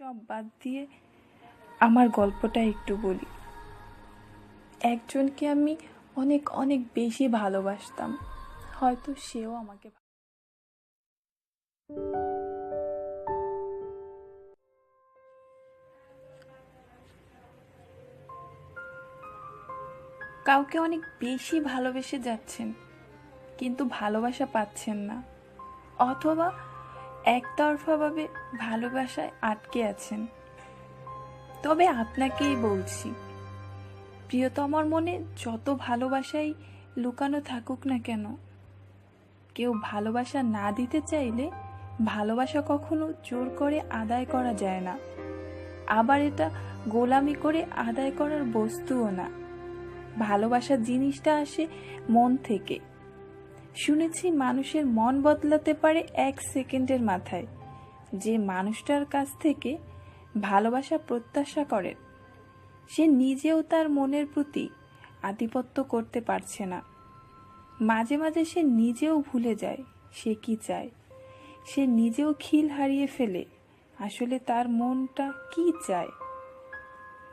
সব বাদ দিয়ে আমার গল্পটা একটু বলি। একজনকে আমি অনেক অনেক বেশি ভালোবাসতাম। হয়তো সেও আমাকে কাউকে অনেক বেশি ভালোবেসে যাচ্ছেন, কিন্তু ভালোবাসা পাচ্ছেন না। অথবা একতরফাভাবে ভালোবাসায় আটকে আছেন। তবে আপনাকেই বলছি প্রিয়তমার মনে যত ভালোবাসাই লুকানো থাকুক না কেন, কেউ ভালোবাসা না দিতে চাইলে ভালোবাসা কখনো জোর করে আদায় করা যায় না। আবার এটা গোলামি করে আদায় করার বস্তুও না। ভালোবাসা জিনিসটা আসে মন থেকে। শুনেছি মানুষের মন বদলাতে পারে এক সেকেন্ডের মাথায়। যে মানুষটার কাছ থেকে ভালোবাসা প্রত্যাশা করেন, সে নিজেও তার মনের প্রতি আধিপত্য করতে পারছে না। মাঝে মাঝে সে নিজেও ভুলে যায় সে কি চায়। সে নিজেও খিল হারিয়ে ফেলে আসলে তার মনটা কি চায়।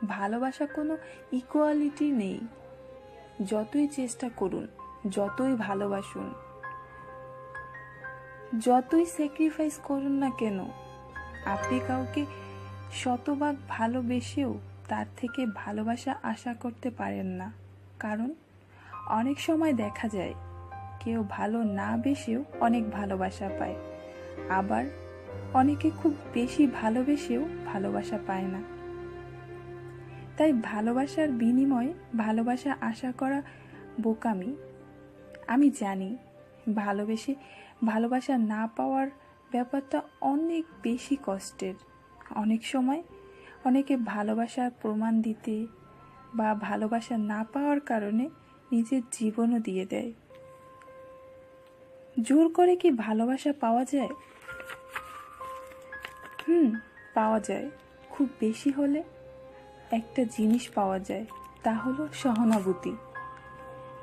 ভালোবাসা কোনো ইকুয়ালিটি নেই। যতই চেষ্টা করুন যতই ভালোবাসুন। যতই স্যাক্রিফাইস করুন না কেন, আপনি কাউকে শতভাগ ভালোবেসেও তার থেকে ভালোবাসা আশা করতে পারেন না। কারণ অনেক সময় দেখা যায়, কেউ ভালো না বেসেও অনেক ভালোবাসা পায়। আবার অনেকে খুব বেশি ভালোবেসেও ভালোবাসা পায় না। তাই ভালোবাসার বিনিময়ে ভালোবাসা আশা করা বোকামি আমি জানি, ভালোবেসে ভালোবাসা না পাওয়ার ব্যাপারটা অনেক বেশি কষ্টের। অনেক সময় অনেকে ভালোবাসার প্রমাণ দিতে বা ভালোবাসা না পাওয়ার কারণে নিজের জীবনও দিয়ে দেয়। জোর করে কি ভালোবাসা পাওয়া যায়? হুম, পাওয়া যায়। খুব বেশি হলে একটা জিনিস পাওয়া যায়, তা হলো সহানুভূতি।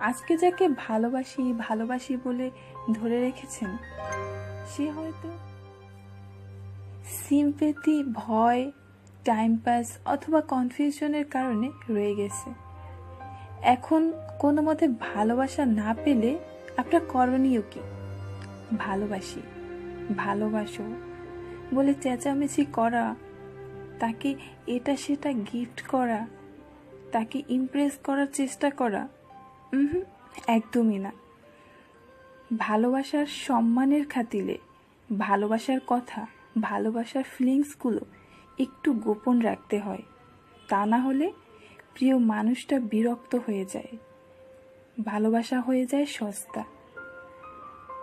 আজকে যাকে ভালোবাসি ভালোবাসি বলে ধরে রেখেছেন, সে হয়তো সিম্পেথি ভয় টাইম পাস অথবা কনফিউশনের কারণে রয়ে গেছে। এখন কোনো মতে ভালোবাসা না পেলে আপনার করণীয় কি? ভালোবাসি, ভালোবাসো বলে চেঁচামেচি করা, তাকে এটা সেটা গিফট করা, তাকে ইমপ্রেস করার চেষ্টা করা হুম একদমই না। ভালোবাসার সম্মানের খাতিলে ভালোবাসার কথা, ভালোবাসার ফিলিংসগুলো একটু গোপন রাখতে হয়। তা না হলে প্রিয় মানুষটা বিরক্ত হয়ে যায়। ভালোবাসা হয়ে যায় সস্তা।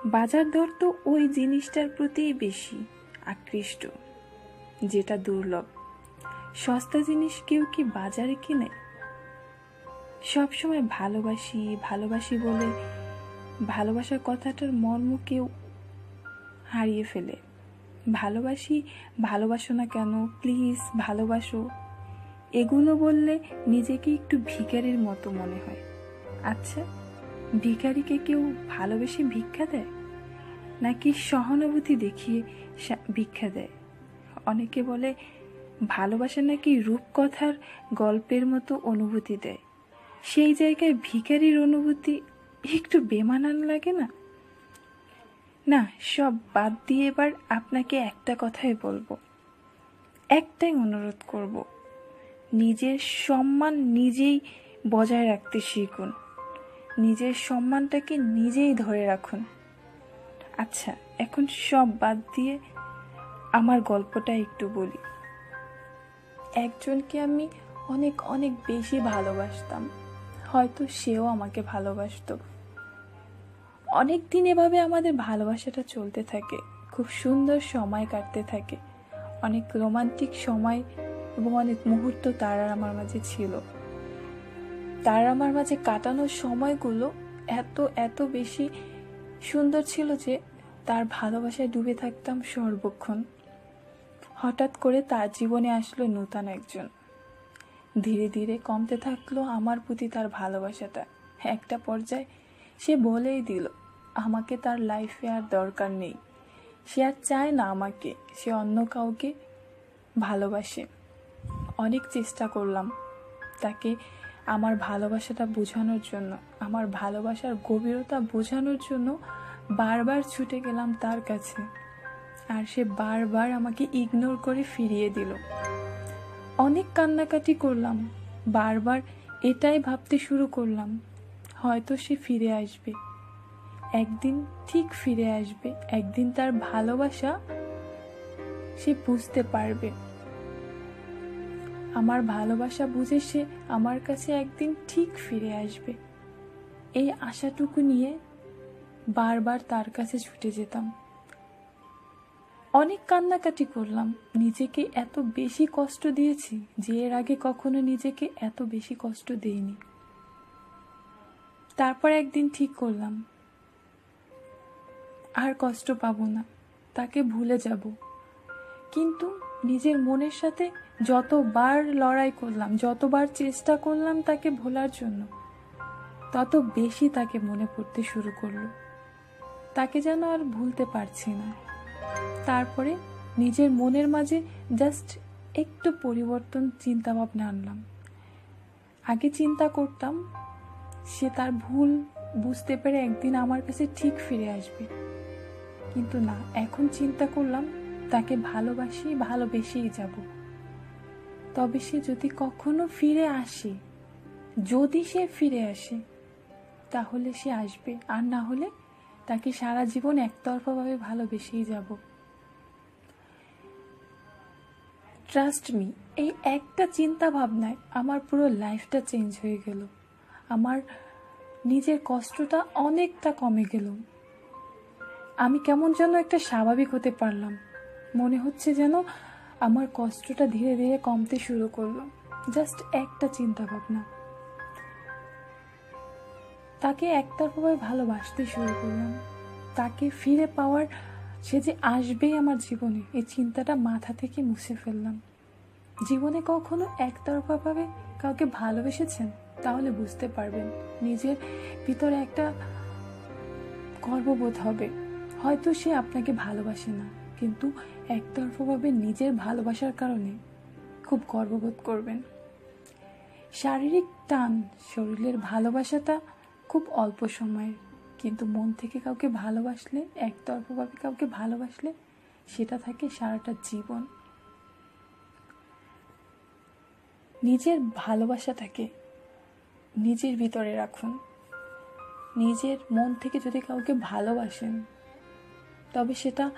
বাজার দর তো ওই জিনিসটার প্রতিই বেশি, আকৃষ্ট, যেটা দুর্লভ। সস্তা জিনিস কেউ কি বাজারে কিনে? সবসময় ভালোবাসি ভালোবাসি বলে ভালোবাসার কথাটার মর্ম কেউ হারিয়ে ফেলে। ভালোবাসি, ভালোবাসো না কেন? প্লিজ ভালোবাসো। এগুলো বললে নিজেকে একটু ভিখারির মতো মনে হয়। আচ্ছা ভিখারিকে কেউ ভালোবেসে ভিক্ষা দেয়? নাকি সহানুভূতি দেখিয়ে ভিক্ষা দেয়? অনেকে বলে, ভালোবাসা নাকি রূপকথার গল্পের মতো অনুভূতি দেয়। সেই জায়গায় ভিখারির অনুভূতি একটু বেমানান লাগে না? না, সব বাদ দিয়ে এবার আপনাকে একটা কথাই বলব। একটাই অনুরোধ করব, নিজের সম্মান নিজেই বজায় রাখতে শিখুন। নিজের সম্মানটাকে নিজেই ধরে রাখুন। আচ্ছা এখন সব বাদ দিয়ে আমার গল্পটা একটু বলি। একজনকে আমি অনেক অনেক বেশি ভালোবাসতাম। হয়তো সেও আমাকে ভালোবাসতো। অনেক দিন এভাবে আমাদের ভালোবাসাটা চলতে থাকে, খুব সুন্দর সময় কাটতে থাকে। অনেক রোমান্টিক সময় এবং অনেক মুহূর্ত তার আমার মাঝে ছিল। তার আমার মাঝে কাটানোর সময়গুলো এত এত বেশি সুন্দর ছিল যে তার ভালোবাসায় ডুবে থাকতাম সর্বক্ষণ। হঠাৎ করে তার জীবনে আসলো নূতন একজন। ধীরে ধীরে কমতে থাকল আমার প্রতি তার ভালোবাসাটা। একটা পর্যায়ে সে বলেই দিল, আমাকে তার লাইফে আর দরকার নেই। সে আর চায় না আমাকে, সে অন্য কাউকে ভালোবাসে। অনেক চেষ্টা করলাম তাকে আমার ভালোবাসাটা বোঝানোর জন্য, আমার ভালোবাসার গভীরতা বোঝানোর জন্য বারবার ছুটে গেলাম তার কাছে। আর সে বারবার আমাকে ইগনোর করে ফিরিয়ে দিল। অনেক কান্নাকাটি করলাম। বারবার এটাই ভাবতে শুরু করলাম, হয়তো সে ফিরে আসবে। একদিন ঠিক ফিরে আসবে, একদিন তার ভালোবাসা সে বুঝতে পারবে। আমার ভালোবাসা বুঝে সে আমার কাছে একদিন ঠিক ফিরে আসবে। এই আশাটুকু নিয়ে বারবার তার কাছে ছুটে যেতাম। অনেক কান্নাকাটি করলাম। নিজেকে এত বেশি কষ্ট দিয়েছি যে এর আগে কখনো নিজেকে এত বেশি কষ্ট দেইনি। তারপর একদিন ঠিক করলাম, আর কষ্ট পাবো না, তাকে ভুলে যাব। কিন্তু নিজের মনের সাথে যতবার লড়াই করলাম, যতবার চেষ্টা করলাম তাকে ভোলার জন্য, তত বেশি তাকে মনে পড়তে শুরু করল। তাকে যেন আর ভুলতে পারছি না। তারপরে নিজের মনের মাঝে জাস্ট একটু পরিবর্তন চিন্তা ভাবনা আনলাম। আগে চিন্তা করতাম, সে তার ভুল বুঝতে পেরে একদিন আমার কাছে ঠিক ফিরে আসবে। কিন্তু না, এখন চিন্তা করলাম তাকে ভালোবাসি, ভালোবেসেই যাব। তবে সে যদি কখনো ফিরে আসে, যদি সে ফিরে আসে, তাহলে সে আসবে। আর না হলে তাকে সারা জীবন একতরফাভাবে ভালোবেসেই যাব। ট্রাস্ট মি এই একটা চিন্তা ভাবনায় আমার পুরো লাইফটা চেঞ্জ হয়ে গেল। আমার নিজের কষ্টটা অনেকটা কমে গেল। আমি কেমন যেন একটা স্বাভাবিক হতে পারলাম। মনে হচ্ছে যেন আমার কষ্টটা ধীরে ধীরে কমতে শুরু করল। জাস্ট একটা চিন্তা ভাবনা। তাকে একতরফাভাবে ভালোবাসতে শুরু করলাম। তাকে ফিরে পাওয়ার সে যে আসবেই আমার জীবনে, এই চিন্তাটা মাথা থেকে মুছে ফেললাম। জীবনে কখনো একতরফাভাবে কাউকে ভালোবেসেছেন? তাহলে বুঝতে পারবেন, নিজের ভিতরে একটা গর্ববোধ হবে। হয়তো সে আপনাকে ভালোবাসে না, কিন্তু একতরফাভাবে নিজের ভালোবাসার কারণে খুব গর্ববোধ করবেন। শারীরিক টান, শরীরের ভালোবাসাটা খুব অল্প সময়ের। কিন্তু মন থেকে কাউকে ভালোবাসলে একতরফাভাবে কাউকে ভালোবাসলে, সেটা থাকে সারাটা জীবন। নিজের ভালোবাসাটাকে নিজের ভিতরে রাখুন। নিজের মন থেকে যদি কাউকে ভালোবাসেন, তবে সেটা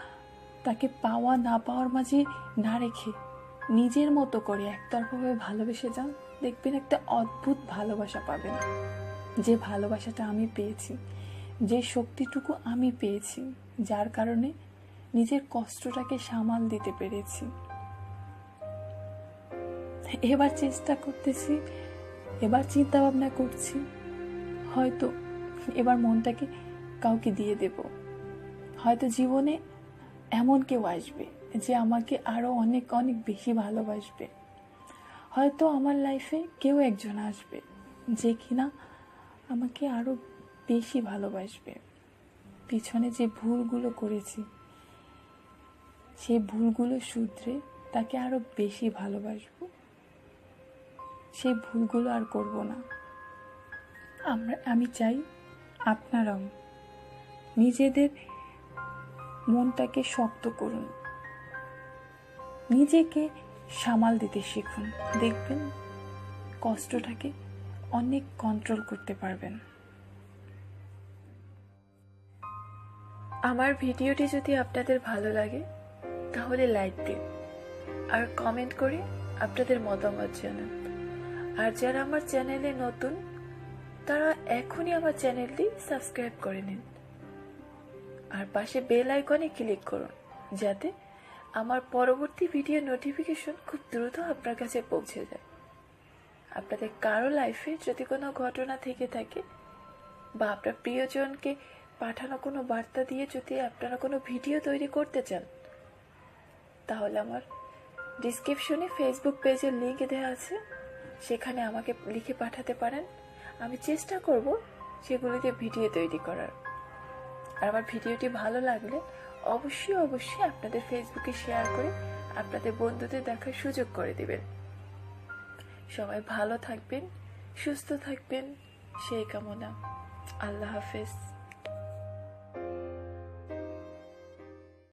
তাকে পাওয়া না পাওয়ার মাঝে না রেখে নিজের মতো করে একতরফাভাবে ভালোবেসে যান, দেখবেন একটা অদ্ভুত ভালোবাসা পাবেন। যে ভালোবাসাটা আমি পেয়েছি, যে শক্তিটুকু আমি পেয়েছি, যার কারণে নিজের কষ্টটাকে সামাল দিতে পেরেছি। এবার চেষ্টা করতেছি, এবার চিন্তা ভাবনা করছি, হয়তো এবার মনটাকে কাউকে দিয়ে দেব। হয়তো জীবনে এমন কেউ আসবে যে আমাকে আরও অনেক অনেক বেশি ভালোবাসবে। হয়তো আমার লাইফে কেউ একজন আসবে যে কিনা আমাকে আরও বেশি ভালোবাসবে। পিছনে যে ভুলগুলো করেছি সেই ভুলগুলো শুধরে তাকে আরও বেশি ভালোবাসবো। সেই ভুলগুলো আর করব না। আমরা, আমি চাই আপনারাও নিজেদের মনটাকে শক্ত করুন। নিজেকে সামাল দিতে শিখুন। দেখবেন কষ্টটাকে অনেক কন্ট্রোল করতে পারবেন। আমার ভিডিওটি যদি আপনাদের ভালো লাগে, তাহলে লাইক দিন। আর কমেন্ট করে আপনাদের মতামত জানান। আর যারা আমার চ্যানেলে নতুন, তারা এখনই আমার চ্যানেলটি সাবস্ক্রাইব করে নিন। আর পাশে বেল আইকনে ক্লিক করুন, যাতে আমার পরবর্তী ভিডিও নোটিফিকেশন খুব দ্রুত আপনার কাছে পৌঁছে যায়। আপনাদের কারও লাইফে যদি কোনো ঘটনা থেকে থাকে বা আপনার প্রিয়জনকে পাঠানো কোনো বার্তা দিয়ে যদি আপনারা কোনো ভিডিও তৈরি করতে চান, তাহলে আমার ডিসক্রিপশনে ফেসবুক পেজের লিঙ্ক দেওয়া আছে। সেখানে আমাকে লিখে পাঠাতে পারেন। আমি চেষ্টা করব সেগুলিতে ভিডিও তৈরি করার। আর আমার ভিডিওটি ভালো লাগলে অবশ্যই অবশ্যই আপনাদের ফেসবুকে শেয়ার করে আপনাদের বন্ধুদের দেখার সুযোগ করে দিবেন। সবাই ভালো থাকবেন সুস্থ থাকবেন সেই কামনা। আল্লাহ হাফেজ।